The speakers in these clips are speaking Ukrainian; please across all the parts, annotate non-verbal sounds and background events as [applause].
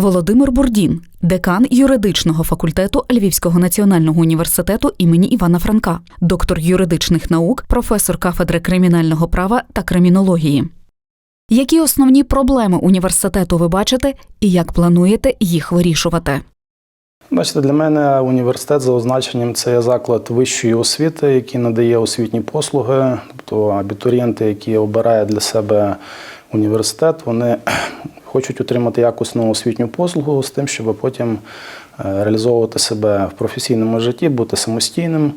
Володимир Бурдін, декан юридичного факультету Львівського національного університету імені Івана Франка, доктор юридичних наук, професор кафедри кримінального права та кримінології. Які основні проблеми університету ви бачите і як плануєте їх вирішувати? Бачите, для мене університет за означенням це заклад вищої освіти, який надає освітні послуги. Тобто абітурієнти, які обирають для себе університет, вони [clears throat] хочуть отримати якісну освітню послугу з тим, щоб потім е, реалізовувати себе в професійному житті, бути самостійним,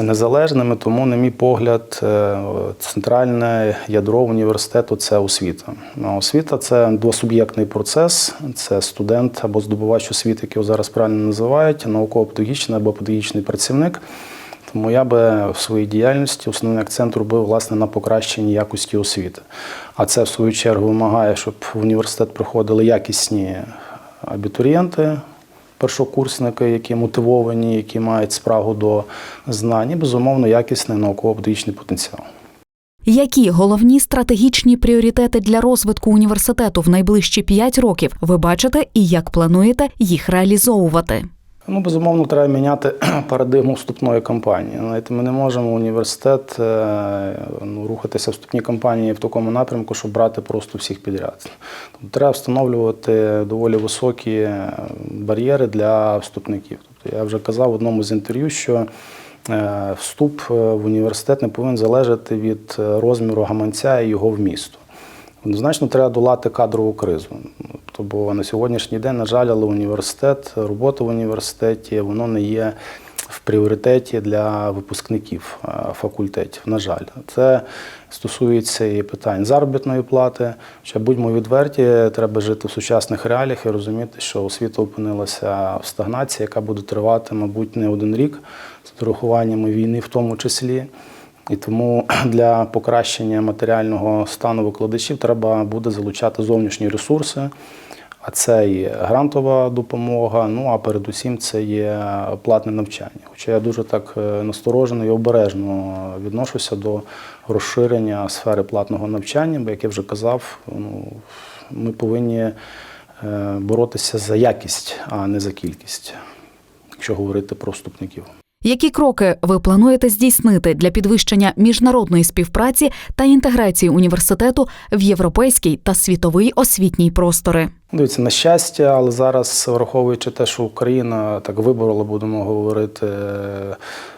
незалежними. Тому, на мій погляд, е, центральне ядро університету це освіта. А Освіта це двосуб'єктний процес, це студент або здобувач освіти, який його зараз правильно називають, науково-педагогічний або педагогічний працівник. Тому я би в своїй діяльності основний акцент робив власне на покращенні якості освіти. А це в свою чергу вимагає, щоб в університет приходили якісні абітурієнти, першокурсники, які мотивовані, які мають справу до знань, і безумовно якісний науково-педагогічний потенціал. Які головні стратегічні пріоритети для розвитку університету в найближчі 5 років ви бачите і як плануєте їх реалізовувати? Ну, безумовно, треба міняти [clears throat] парадигму вступної кампанії. Знаєте, ми не можемо університет е, ну, рухатися в вступній кампанії в такому напрямку, щоб брати просто всіх підряд. Тобто треба встановлювати доволі високі бар'єри для вступників. Тобто я вже казав в одному з інтерв'ю, що е, вступ в університет не повинен залежати від розміру гаманця і його вмісту. Однозначно треба долати кадрову кризу. Тобто, на сьогоднішній день, на жаль, але університет, робота в університеті, воно не є в пріоритеті для випускників е, факультетів. На жаль, це стосується і питань заробітної плати. Ще будьмо відверті, треба жити в сучасних реаліях і розуміти, що освіта опинилася в стагнації, яка буде тривати, мабуть, не один рік з урахуваннями війни, в тому числі. І тому [clears throat] для покращення матеріального стану викладачів треба буде залучати зовнішні ресурси, а це і грантова допомога. Ну а передусім це є платне навчання. Хоча я дуже так е, насторожено і обережно відношуся до розширення сфери платного навчання, бо як я вже казав, ну, ми повинні е, боротися за якість, а не за кількість, якщо говорити про вступників. Які кроки ви плануєте здійснити для підвищення міжнародної співпраці та інтеграції університету в європейський та світовий освітній простори? Дивіться, на щастя, але зараз, враховуючи те, що Україна так виборола, будемо говорити,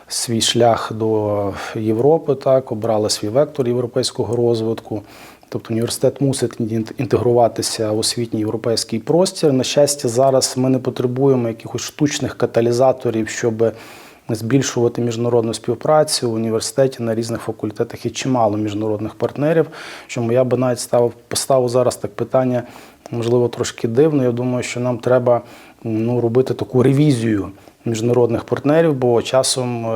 свій шлях до Європи, так обрала свій вектор європейського розвитку. Тобто університет мусить інтегруватися в освітній європейський простір. На щастя, зараз ми не потребуємо якихось штучних каталізаторів, щоб збільшувати міжнародну співпрацю в університеті на різних факультетах і чимало міжнародних партнерів. Чому я би навіть ставив поставив зараз так питання, можливо, трошки дивно. Я думаю, що нам треба ну, робити таку ревізію міжнародних партнерів, бо часом е,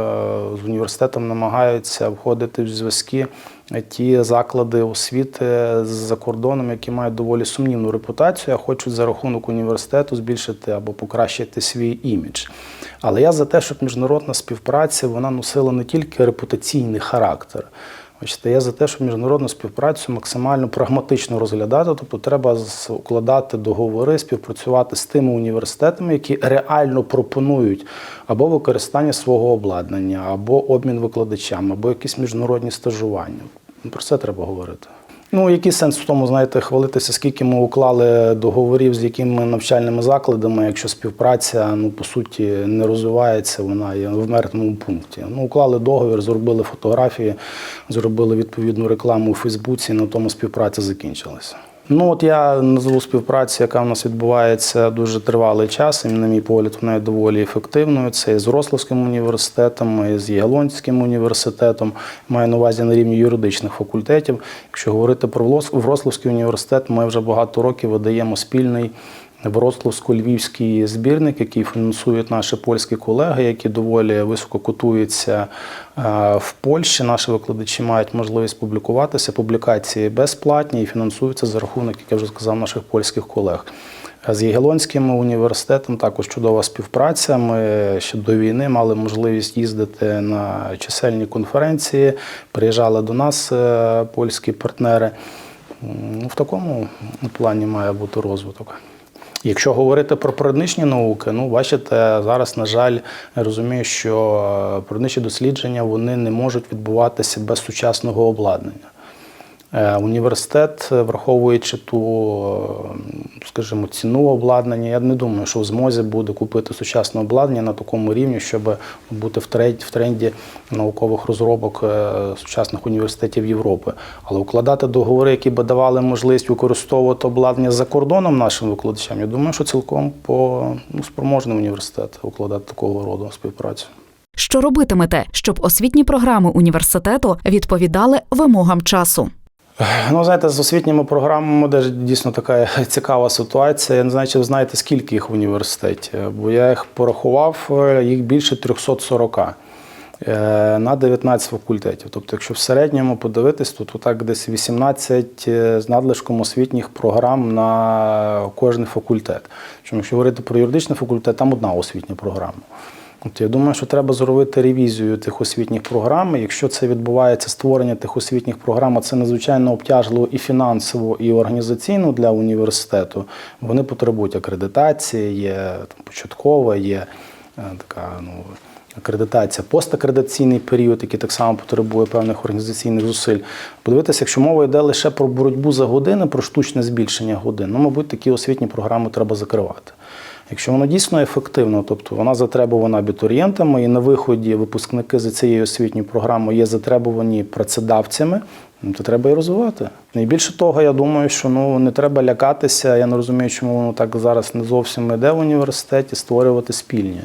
з університетом намагаються входити в зв'язки ті заклади освіти за кордоном, які мають доволі сумнівну репутацію, а хочуть за рахунок університету збільшити або покращити свій імідж. Але я за те, щоб міжнародна співпраця вона носила не тільки репутаційний характер. Бачите, я за те, щоб міжнародну співпрацю максимально прагматично розглядати, тобто треба укладати договори, співпрацювати з тими університетами, які реально пропонують або використання свого обладнання, або обмін викладачами, або якісь міжнародні стажування. Про це треба говорити. Ну, який сенс в тому, знаєте, хвалитися, скільки ми уклали договорів з якими навчальними закладами, якщо співпраця, ну по суті, не розвивається, вона є в мертвому пункті. Ну, уклали договір, зробили фотографії, зробили відповідну рекламу у Фейсбуці, на тому співпраця закінчилася. Ну, от я назву співпрацю, яка в нас відбувається дуже тривалий час, і, на мій погляд, вона є доволі ефективною. Це і з Рославським університетом, і з Єгалонським університетом, маю на увазі на рівні юридичних факультетів. Якщо говорити про Врославський університет, ми вже багато років видаємо спільний Вроцлавсько-львівський збірник, який фінансують наші польські колеги, які доволі високо котуються в Польщі. Наші викладачі мають можливість публікуватися. Публікації безплатні і фінансуються за рахунок, як я вже сказав, наших польських колег. З Єгелонським університетом також чудова співпраця. Ми ще до війни мали можливість їздити на чисельні конференції. Приїжджали до нас е, польські партнери. В такому плані має бути розвиток. Якщо говорити про природничні науки, ну бачите, зараз, на жаль, розумію, що е, природничі дослідження вони не можуть відбуватися без сучасного обладнання. Е, Університет, е, враховуючи ту, е, скажімо, ціну обладнання, я не думаю, що в змозі буде купити сучасне обладнання на такому рівні, щоб бути в тренді, наукових розробок сучасних університетів Європи. Але укладати договори, які би давали можливість використовувати обладнання за кордоном нашим викладачам, я думаю, що цілком по ну, спроможний університет укладати такого роду співпрацю. Що робитимете, щоб освітні програми університету відповідали вимогам часу? Ну, знаєте, з освітніми програмами теж дійсно така цікава ситуація. Я не знаю, чи ви знаєте, скільки їх в університеті, бо я їх порахував, е, їх більше 340 е, на 19 факультетів. Тобто, якщо в середньому подивитись, то тут так десь 18 з надлишком освітніх програм на кожний факультет. Чому, якщо говорити про юридичний факультет, там одна освітня програма. От я думаю, що треба зробити ревізію тих освітніх програм. Якщо це відбувається створення тих освітніх програм, це надзвичайно обтяжливо і фінансово, і організаційно для університету. Вони потребують акредитації, є там, початкова, є е, така ну. Акредитація, постакредитаційний період, який так само потребує певних організаційних зусиль. Подивитися, якщо мова йде лише про боротьбу за години, про штучне збільшення годин, ну, мабуть, такі освітні програми треба закривати. Якщо воно дійсно ефективно, тобто вона затребувана абітурієнтами, і на виході випускники за цією освітньою програмою є затребувані працедавцями, ну, то треба і розвивати. Найбільше того, я думаю, що ну не треба лякатися. Я не розумію, чому воно так зараз не зовсім йде в університеті, створювати спільні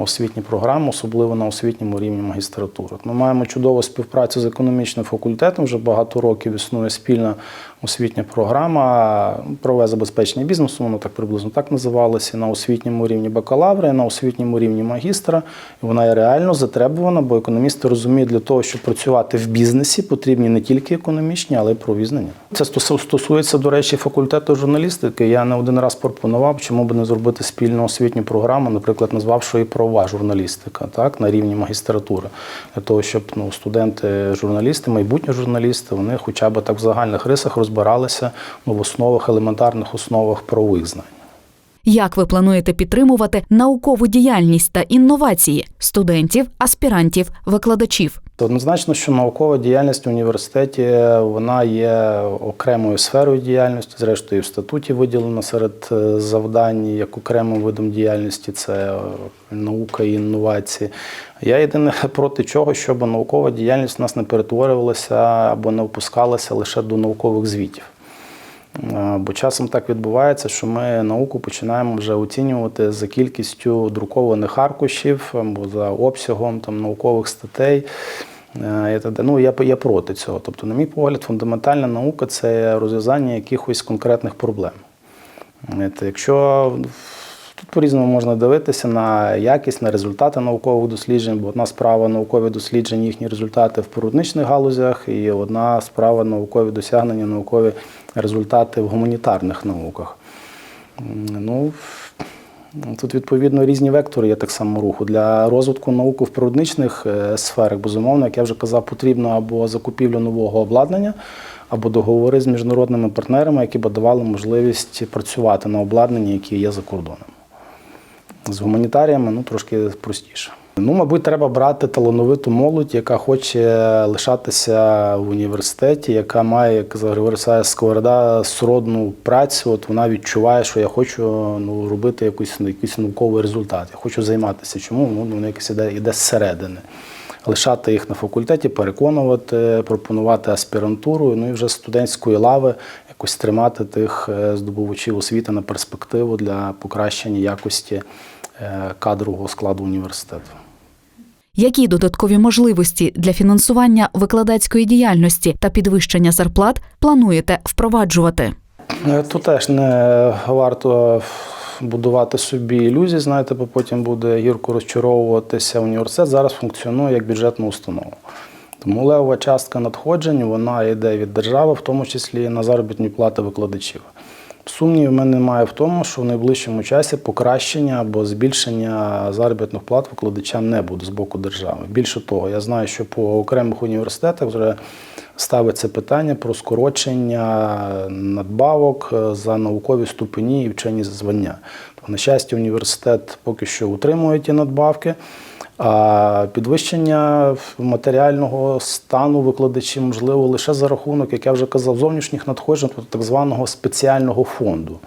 освітні програми, особливо на освітньому рівні магістратури. Ми маємо чудову співпрацю з економічним факультетом. Вже багато років існує спільна освітня програма правове забезпечення бізнесу. Воно так приблизно так називалося на освітньому рівні бакалавра, і на освітньому рівні магістра. І вона є реально затребувана, бо економісти розуміють, для того, щоб працювати в бізнесі, потрібні не тільки економічні, але й провізнання. Це стосується, до речі, факультету журналістики. Я не один раз пропонував, чому б не зробити спільну освітню програму, наприклад, назвавши її правова журналістика, так на рівні магістратури, для того, щоб ну студенти, журналісти, майбутні журналісти, вони хоча б так в загальних рисах розбиралися ну, в основах елементарних основах правових знань. Як ви плануєте підтримувати наукову діяльність та інновації студентів, аспірантів, викладачів? Однозначно, що наукова діяльність в університеті вона є окремою сферою діяльності. Зрештою, в статуті виділено серед е, завдань як окремим видом діяльності це е, наука і інновації. Я єдине [laughs] проти чого, щоб наукова діяльність у нас не перетворювалася або не опускалася лише до наукових звітів. Е, Бо часом так відбувається, що ми науку починаємо вже оцінювати за кількістю друкованих аркушів або за обсягом там, наукових статей. Е. Ну, я, я проти цього. Тобто, на мій погляд, фундаментальна наука це розв'язання якихось конкретних проблем. Якщо тут по-різному можна дивитися на якість, на результати наукових досліджень, бо одна справа наукові дослідження, їхні результати в природничних галузях, і одна справа наукові досягнення, наукові результати в гуманітарних науках. Ну, Тут, відповідно, різні вектори є так само руху. Для розвитку науки в природничних е, сферах, безумовно, як я вже казав, потрібно або закупівля нового обладнання, або договори з міжнародними партнерами, які б давали можливість працювати на обладнанні, які є за кордоном. З гуманітаріями ну, трошки простіше. Ну, мабуть, треба брати талановиту молодь, яка хоче лишатися в університеті, яка має, як говориться, сковорода сродну працю. От вона відчуває, що я хочу ну, робити якийсь, якийсь науковий результат. Я хочу займатися. Чому? Ну, воно якось іде, іде зсередини. Лишати їх на факультеті, переконувати, пропонувати аспірантуру, ну і вже з студентської лави якось тримати тих е, здобувачів освіти на перспективу для покращення якості е, кадрового складу університету. Які додаткові можливості для фінансування викладацької діяльності та підвищення зарплат плануєте впроваджувати? Е, Тут теж не варто будувати собі ілюзії, знаєте, бо потім буде гірко розчаровуватися. Університет зараз функціонує як бюджетна установа. Тому левова частка надходжень вона йде від держави, в тому числі на заробітні плати викладачів. Сумнівів в мене немає в тому, що в найближчому часі покращення або збільшення заробітних плат викладачам не буде з боку держави. Більше того, я знаю, що по окремих університетах вже ставиться питання про скорочення надбавок е, за наукові ступені і вчені звання. На щастя, університет поки що утримує ті надбавки. А підвищення матеріального стану викладачів можливо лише за рахунок, як я вже казав, зовнішніх надходжень, тобто так званого спеціального фонду,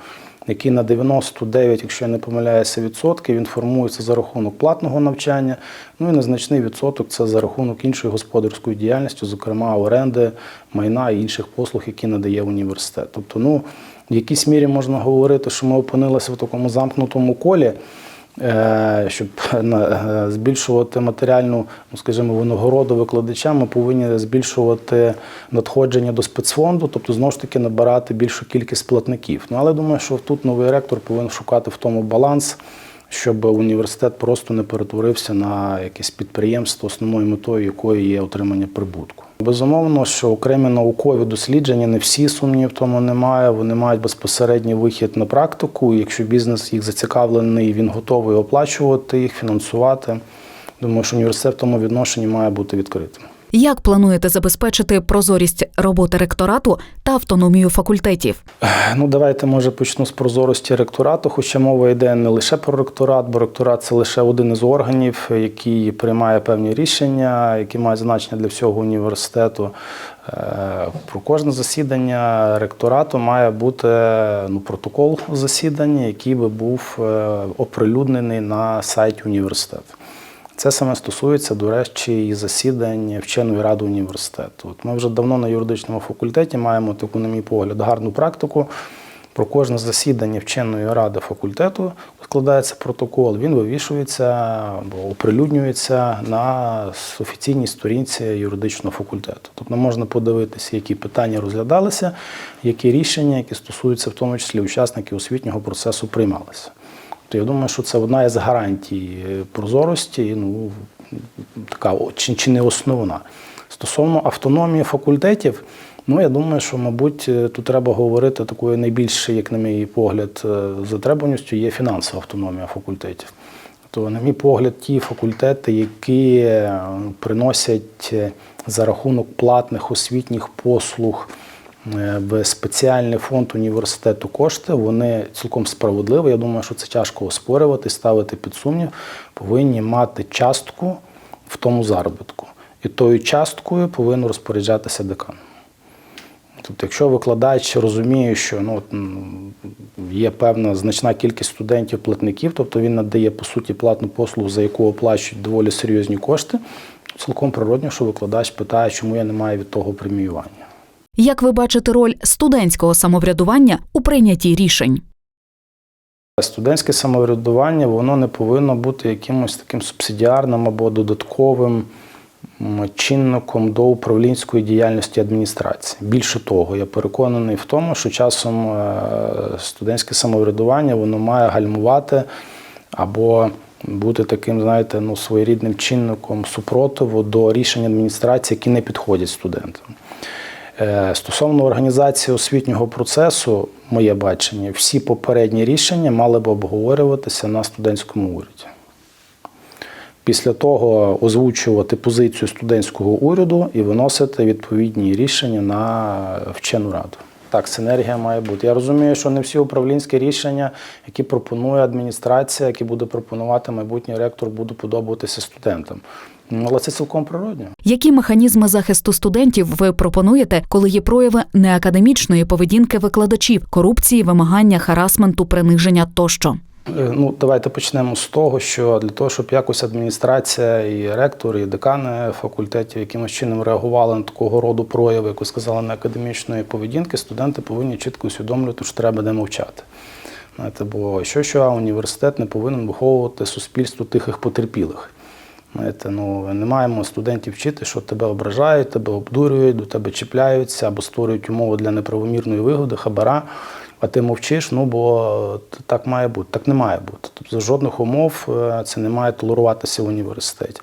який на 99, якщо я не помиляюся, відсотки, він формується за рахунок платного навчання. Ну і незначний відсоток це за рахунок іншої господарської діяльності, зокрема оренди, майна і інших послуг, які надає університет. Тобто, ну в якійсь мірі можна говорити, що ми опинилися в такому замкнутому колі. Е, Щоб е, збільшувати матеріальну, ну скажімо, винагороду викладачам, ми повинні збільшувати надходження до спецфонду, тобто знову ж таки набирати більшу кількість платників. Ну але думаю, що тут новий ректор повинен шукати в тому баланс, щоб університет просто не перетворився на якесь підприємство, основною метою якої є отримання прибутку. Безумовно, що окремі наукові дослідження, не всі сумнів в тому немає. Вони мають безпосередній вихід на практику. Якщо бізнес їх зацікавлений, він готовий оплачувати їх, фінансувати. Думаю, що університет в тому відношенні має бути відкритим. Як плануєте забезпечити прозорість роботи ректорату та автономію факультетів? Ну, давайте може почну з прозорості ректорату, хоча мова йде не лише про ректорат, бо ректорат це лише один із органів, який приймає певні рішення, які мають значення для всього університету. Е, Про кожне засідання ректорату має бути ну, протокол засідання, який би був е, оприлюднений на сайті університету. Це саме стосується, до речі, і засідань вченої ради університету. От ми вже давно на юридичному факультеті маємо таку, на мій погляд, гарну практику. Про кожне засідання вченої ради факультету складається протокол, він вивішується або оприлюднюється на офіційній сторінці юридичного факультету. Тобто можна подивитися, які питання розглядалися, які рішення, які стосуються в тому числі учасників освітнього процесу, приймалися. То я думаю, що це одна із гарантій е, прозорості, ну така чи, чи не основна. Стосовно автономії факультетів, ну я думаю, що, мабуть, е, тут треба говорити такою найбільшою, як на мій погляд, е, затребуваністю є фінансова автономія факультетів. То, на мій погляд, ті факультети, які приносять за рахунок платних освітніх послуг в спеціальний фонд університету кошти, вони цілком справедливо. Я думаю, що це тяжко оспорювати, ставити під сумнів, повинні мати частку в тому заробітку. І тою часткою повинен розпоряджатися декан. Тобто, якщо викладач розуміє, що ну, є певна значна кількість студентів-платників, тобто він надає по суті платну послугу, за яку оплачують доволі серйозні кошти, цілком природньо, що викладач питає, чому я не маю від того преміювання. Як ви бачите роль студентського самоврядування у прийнятті рішень? Студентське самоврядування воно не повинно бути якимось таким субсидіарним або додатковим чинником до управлінської діяльності адміністрації. Більше того, я переконаний в тому, що часом е, студентське самоврядування воно має гальмувати або бути таким, знаєте, ну, своєрідним чинником супротиву до рішень адміністрації, які не підходять студентам. Е, Стосовно організації освітнього процесу, моє бачення, всі попередні рішення мали б обговорюватися на студентському уряді. Після того озвучувати позицію студентського уряду і виносити відповідні рішення на вчену раду. Так, синергія має бути. Я розумію, що не всі управлінські рішення, які пропонує адміністрація, які буде пропонувати майбутній ректор, будуть подобатися студентам. Але це цілком природньо. Які механізми захисту студентів ви пропонуєте, коли є прояви неакадемічної поведінки викладачів, корупції, вимагання, харасменту, приниження тощо? Е, Ну, давайте почнемо з того, що для того, щоб якось адміністрація і ректор, і декани факультетів якимось чином реагували на такого роду прояви, як ви сказали, на академічної поведінки, студенти повинні чітко усвідомлювати, що треба не мовчати. Знаєте, бо що, що а університет не повинен виховувати суспільство тихих потерпілих. Знаєте, ну, не маємо студентів вчити, що тебе ображають, тебе обдурюють, до тебе чіпляються або створюють умови для неправомірної вигоди, хабара, а ти мовчиш, ну бо так має бути. Так не має бути. Тобто за жодних умов е, це не має толеруватися в університеті.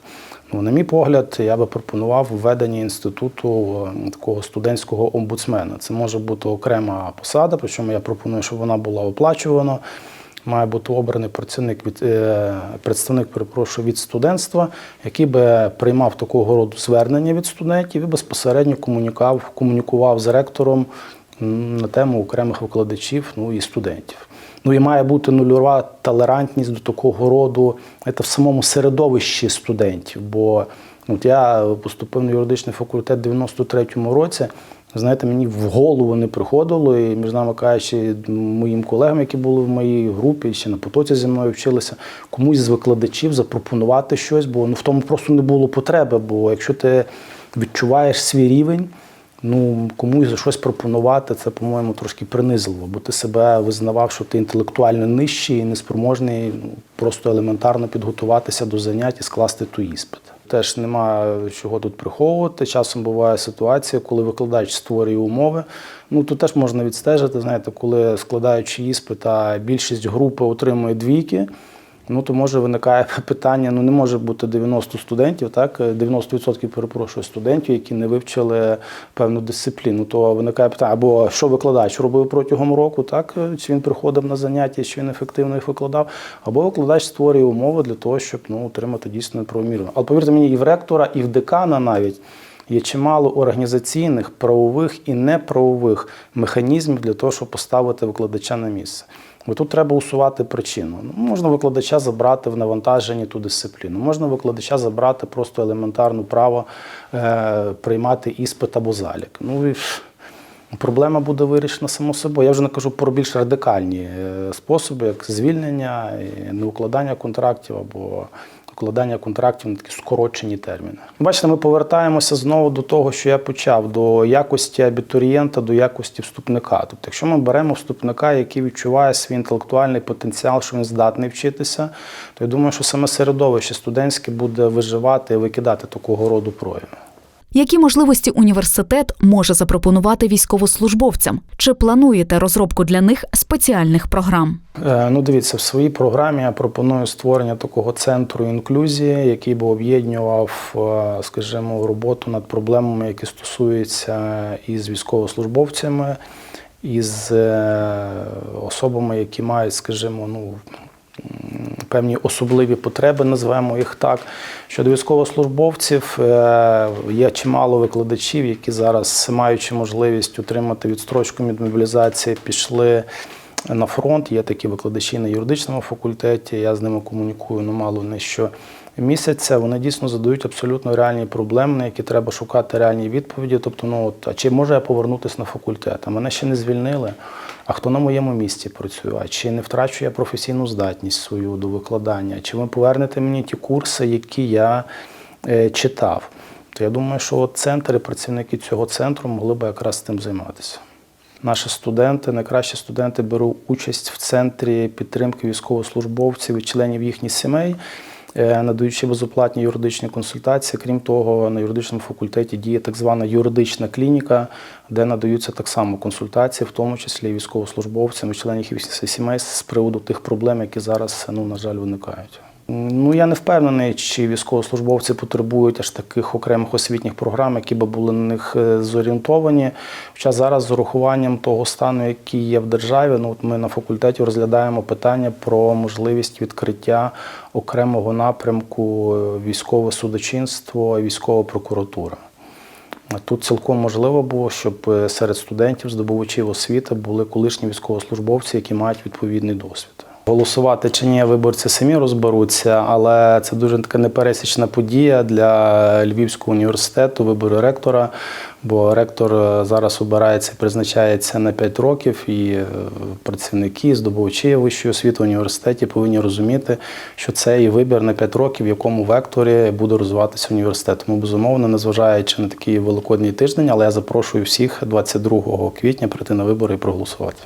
Ну, на мій погляд, я би пропонував введення інституту е, такого студентського омбудсмена. Це може бути окрема посада, причому я пропоную, щоб вона була оплачувана. Має бути обраний працівник від е, представник, перепрошую, від студентства, який би приймав такого роду звернення від студентів і безпосередньо комунікував, комунікував з ректором на тему окремих викладачів ну і студентів. Ну і має бути нульова толерантність до такого роду це в самому середовищі студентів. Бо от я поступив на юридичний факультет в 93-му році. Знаєте, мені в голову не приходило, і між нами кажучи, моїм колегам, які були в моїй групі, ще на потоці зі мною вчилися, комусь з викладачів запропонувати щось, бо ну в тому просто не було потреби. Бо якщо ти відчуваєш свій рівень, ну комусь за щось пропонувати, це, по-моєму, трошки принизливо, бо ти себе визнавав, що ти інтелектуально нижчий і неспроможний ну, просто елементарно підготуватися до занять і скласти ту іспит. Теж нема чого тут приховувати. Часом буває ситуація, коли викладач створює умови. Ну тут теж можна відстежити. Знаєте, коли складаючи іспит, а більшість групи отримує двійки. Ну, то може виникає [laughs] питання: ну не може бути 90 студентів, так 90% перепрошую студентів, які не вивчили певну дисципліну. То виникає питання, або що викладач робив протягом року, так чи він приходив на заняття, чи він ефективно їх викладав, або викладач створює умови для того, щоб ну отримати дійсно правомірно. Але повірте мені, і в ректора, і в декана навіть. Є чимало організаційних, правових і неправових механізмів для того, щоб поставити викладача на місце. Бо тут треба усувати причину. Ну, можна викладача забрати в навантаженні ту дисципліну, можна викладача забрати просто елементарну право е, приймати іспит або залік. Ну і проблема буде вирішена само собою. Я вже не кажу про більш радикальні е, способи, як звільнення, неукладання контрактів або укладання контрактів на такі скорочені терміни. Бачите, ми повертаємося знову до того, що я почав, до якості абітурієнта, до якості вступника. Тобто, якщо ми беремо вступника, який відчуває свій інтелектуальний потенціал, що він здатний вчитися, то я думаю, що саме середовище студентське буде виживати і викидати такого роду прояви. Які можливості університет може запропонувати військовослужбовцям? Чи плануєте розробку для них спеціальних програм? Е, Ну, дивіться, в своїй програмі я пропоную створення такого центру інклюзії, який би об'єднував, е, скажімо, роботу над проблемами, які стосуються із військовослужбовцями, із е, особами, які мають, скажімо, ну. Певні особливі потреби, називаємо їх так. Щодо військовослужбовців, е, є чимало викладачів, які зараз, маючи можливість отримати відстрочку від мобілізації, пішли на фронт. Є такі викладачі на юридичному факультеті. Я з ними комунікую ну, мало не що місяця. Вони дійсно задають абсолютно реальні проблеми, на які треба шукати реальні відповіді. Тобто, ну от, а чи може я повернутися на факультет? А мене ще не звільнили. А хто на моєму місці працює? А чи не втрачу я професійну здатність свою до викладання? Чи ви повернете мені ті курси, які я е, читав? То я думаю, що от центр і працівники цього центру могли би якраз цим займатися. Наші студенти, найкращі студенти беруть участь в центрі підтримки військовослужбовців і членів їхніх сімей, надаючи безоплатні юридичні консультації. Крім того, на юридичному факультеті діє так звана юридична клініка, де надаються так само консультації, в тому числі військовослужбовцям і членів їхніх сімей з приводу тих проблем, які зараз, ну, на жаль, виникають. Ну, я не впевнений, чи військовослужбовці потребують аж таких окремих освітніх програм, які би були на них е, зорієнтовані. Хоча зараз з урахуванням того стану, який є в державі, ну от ми на факультеті розглядаємо питання про можливість відкриття окремого напрямку е, військове судочинство і військова прокуратура. Тут цілком можливо було, щоб е, серед студентів, здобувачів освіти були колишні військовослужбовці, які мають відповідний досвід. Голосувати чи ні, виборці самі розберуться, але це дуже така непересічна подія для Львівського університету, вибори ректора. Бо ректор е, зараз обирається призначається на 5 років, і е, працівники, здобувачі вищої освіти в університеті повинні розуміти, що це і вибір на 5 років, в якому векторі буде розвиватися університет. Тому безумовно, незважаючи на такий великодній тиждень, але я запрошую всіх 22 квітня прийти на вибори і проголосувати.